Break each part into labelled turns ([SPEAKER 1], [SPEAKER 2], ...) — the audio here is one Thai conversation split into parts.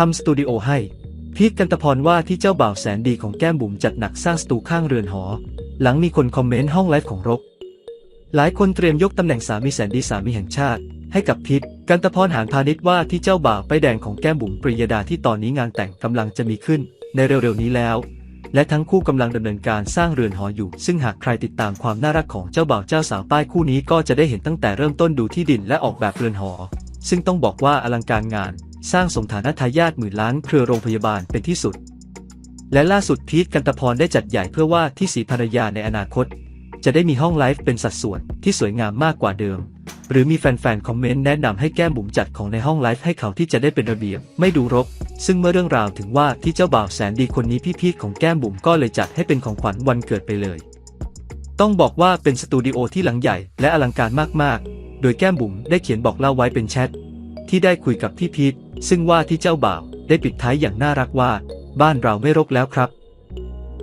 [SPEAKER 1] ทำสตูดิโอให้ พีทกันตะพรว่าที่เจ้าบ่าวแสนดีของแก้มบุ๋มจัดหนักสร้างสตูข้างเรือนหอ หลังมีคนคอมเมนต์ห้องไลฟ์ของรก หลายคนเตรียมยกตำแหน่งสามีแสนดีสามีแห่งชาติ ให้กับพิษกันตะพรหานพาณิชย์ว่าที่เจ้าบ่าวไปแดงของแก้มบุ๋มปริยดาที่ตอนนี้งานแต่งกำลังจะมีขึ้นในเร็วๆนี้แล้ว และทั้งคู่กำลังดำเนินการสร้างเรือนหออยู่ ซึ่งหากใครติดตามความน่ารักของเจ้าบ่าวเจ้าสาวป้ายคู่นี้ก็จะได้เห็นตั้งแต่เริ่มต้นดูที่ดินและออกแบบเรือนหอ ซึ่งต้องบอกว่าอลังการงาน สร้างสมฐานะทายาทหมื่นล้านเครือโรงพยาบาลเป็นที่สุด และล่าสุดพีทกันตพรได้จัดใหญ่เพื่อว่าที่สีภรรยาในอนาคต จะได้มีห้องไลฟ์เป็นสัดส่วนที่สวยงามมากกว่าเดิม หรือมีแฟนๆ คอมเมนต์แนะนำให้แก้มบุ๋มจัดของในห้องไลฟ์ให้เขาที่จะได้เป็นระเบียบไม่ดูรก ซึ่งเมื่อเรื่องราวถึงว่าที่เจ้าบ่าวแสนดีคนนี้พี่พีทของแก้มบุ๋มก็เลยจัดให้เป็นของขวัญวันเกิดไปเลย ต้องบอกว่าเป็นสตูดิโอที่หลังใหญ่และอลังการมากๆ โดยแก้มบุ๋มได้เขียนบอกเล่าไว้เป็นแชท ที่ได้คุยกับพี่พีทซึ่งว่าที่เจ้าบ่าวได้ปิดท้ายอย่างน่ารักว่า บ้านเราไม่รกแล้วครับ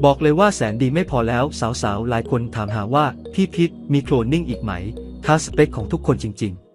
[SPEAKER 1] บอกเลยว่าแสนดีไม่พอแล้วสาวๆหลายคนถามหาว่าพี่พิษมีโคลนนิ่งอีกไหมค่าสเปคของทุกคนจริง ๆ